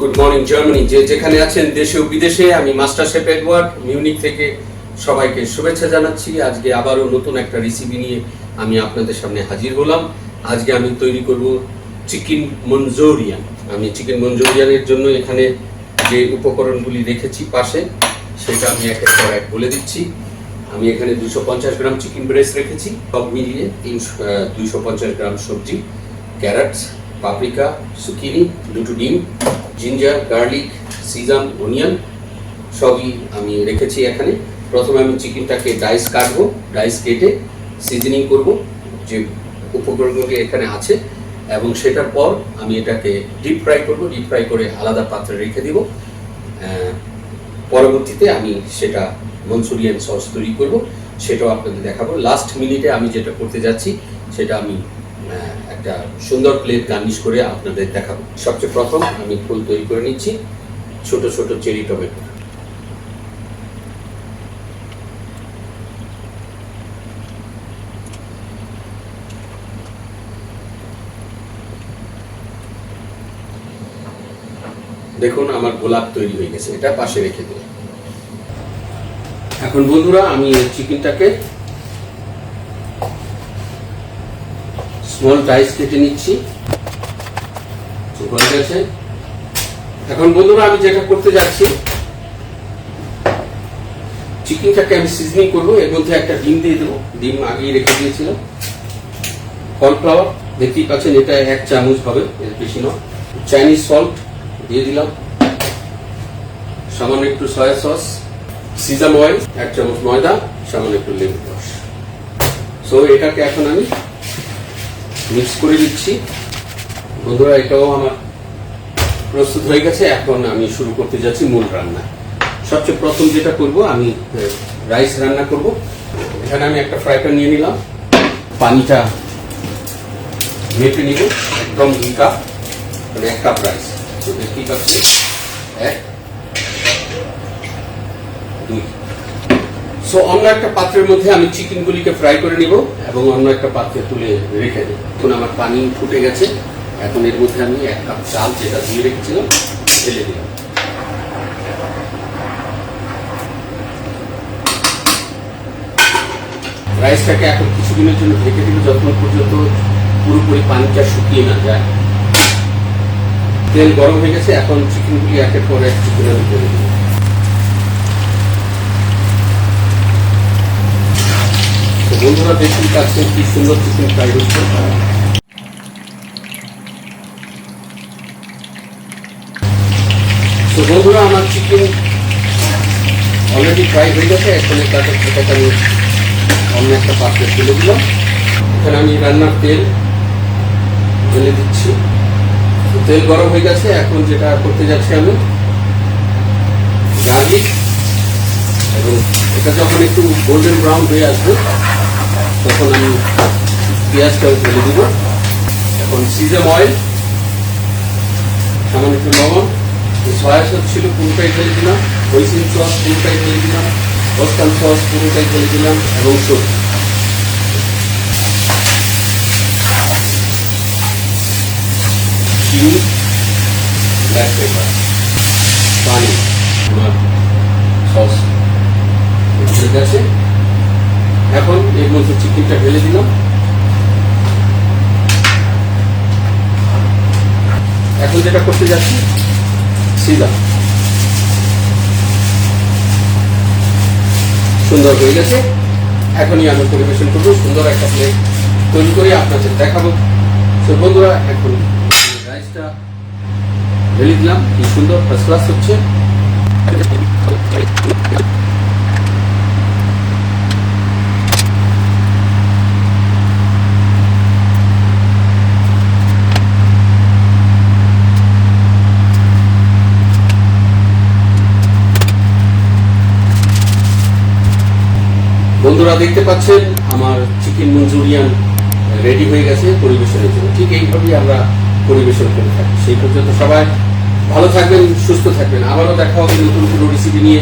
Good morning Germany যে যেখানে আছেন, দেশে ও বিদেশে, আমি মাস্টার শেফ এডওয়ার্ড মিউনিক থেকে সবাইকে শুভেচ্ছা জানাচ্ছি। আজকে আবারও নতুন একটা রেসিপি নিয়ে আমি আপনাদের সামনে হাজির হলাম। আজকে আমি তৈরি করব চিকেন মঞ্জুরিয়ান আমি চিকেন মঞ্জুরিয়ানের জন্য এখানে যে উপকরণগুলি রেখেছি পাশে, সেটা আমি এক এক এক বলে দিচ্ছি। আমি এখানে দুশো পঞ্চাশ গ্রাম চিকেন ব্রেস্ট রেখেছি। সব মিলিয়ে তিনশো দুইশো পঞ্চাশ গ্রাম সবজি ক্যারটস পাপরিকা সুকিনি দুটো ডিম জিঞ্জার গার্লিক সিজাম অনিয়ন সবই আমি রেখেছি এখানে। প্রথমে আমি চিকেনটাকে ডাইস কাটবো, ডাইস কেটে সিজনিং করব যে উপকরণগুলি এখানে আছে, এবং সেটার পর আমি এটাকে ডিপ ফ্রাই করব ডিপ ফ্রাই করে আলাদা পাত্রে রেখে দিব। পরবর্তীতে আমি সেটা মনচুরিয়ান সস তৈরি করব, সেটাও আপনাদের দেখাবো। লাস্ট মিনিটে আমি যেটা করতে যাচ্ছি, সেটা আমি একটা সুন্দর প্লেট গার্নিশ করে আপনাদের দেখাবো। সবচেয়ে প্রথম আমি ফুল তৈরি করে নিচ্ছি ছোট ছোট চেরি টমেটো। দেখুন, আমার গোলাপ তৈরি হয়ে গেছে। এটা পাশে রেখে দিলাম। এখন বন্ধুরা, আমি চিকেনটাকে স্মল ডাইস কেটে নিচ্ছি। হয়ে গেছে। এখন বন্ধুরা, আমি যেটা করতে যাচ্ছি চিকেনটাকে আমি সিজনিং করব? এর মধ্যে একটা ডিম দিয়ে দেবো। ডিম আগেই রেখে দিয়েছিলাম। কর্নফ্লাওয়ার দেখতেই পাচ্ছেন, এটা এক চামচ হবে, এর বেশি নয়। চাইনিজ সল্ট দিয়ে দিলাম। সামান্য একটু সয়া সস সিজাম অয়েল এক চামচ ময়দা, সামান্য একটু লেবু রস। সো এটাকে এখন আমি মিক্স করে দিচ্ছি। বন্ধুরা, এটাও আমার প্রস্তুত হয়ে গেছে। এখন আমি শুরু করতে যাচ্ছি মূল রান্না। সবচেয়ে প্রথম যেটা করব, আমি রাইস রান্না করব। এখানে আমি একটা ফ্রাই প্যান নিয়ে নিলাম। পানিটা মেপে নিব। একদম দুই কাপ মানে এক কাপ রাইস। তো দেখতেই পাচ্ছি এক, দুই। সো অন্য একটা পাত্রের মধ্যে আমি চিকেনগুলিকে ফ্রাই করে নিব এবং অন্য একটা পাত্রে তুলে রেখে দেব। এখন আমার পানি ফুটে গেছে। এখন এর মধ্যে আমি এক কাপ চাল যেটা দিয়ে রেখেছিলাম, ঢেলে দিলাম। রাইসটাকে এখন কিছুদিনের জন্য ঢেকে দিব, যতক্ষণ পর্যন্ত পুরোপুরি পানিটা শুকিয়ে না যায়। তেল গরম হয়ে গেছে, এখন চিকেনগুলি একের পর এক চিকেনের উপরে দিব বন্ধুরা, দেখুন কাছে কি সুন্দর চিকেন ফ্রাই হচ্ছে। তো বন্ধুরা, আমার চিকেন অলরেডি ফ্রাই হয়ে গেছে, এখন তাদের সেটাকে আমি অন্য একটা পাত্রে তুলে দিলাম। এখানে আমি রান্নার তেল ঢেলে দিচ্ছি। তেল গরম হয়ে গেছে, এখন যেটা করতে যাচ্ছি আমি গার্লিক এবং এটা যখন একটু গোল্ডেন ব্রাউন হয়ে আসবে তখন আমি পেঁয়াজটাও ঢেলে দিব। এখন সিজম অয়েল, সামান্য একটু লবণ। সয়া সস ছিল, পুরোটাই ঢেলে দিলাম। হইসিন সস, পুরোটাই ঢেলে দিলাম। অস্তান সস, পুরোটাই ঢেলে দিলাম এবং সবজি। পানি সস। ঠিক আছে এখন এর মধ্যে চিকেনটা ঢেলে দিলাম এখন যেটা করতে যাচ্ছি সিজা সুন্দর হয়ে গেছে। এখনই আমি পরিবেশন করব, সুন্দর একটা প্লেট তৈরি করে আপনাদের দেখাবো। তো বন্ধুরা, এখন রাইসটা ঢেলে দিলাম, কি সুন্দর ফার্স্ট ক্লাস হচ্ছে। বন্ধুরা দেখতে পাচ্ছেন, আমার চিকেন মঞ্চুরিয়ান রেডি হয়ে গেছে পরিবেশনের জন্য। ঠিক এইভাবেই আমরা পরিবেশন করে থাকি। সেই পর্যন্ত সবাই ভালো থাকবেন, সুস্থ থাকবেন। আবারও দেখা হবে নতুন কোনো রেসিপি নিয়ে।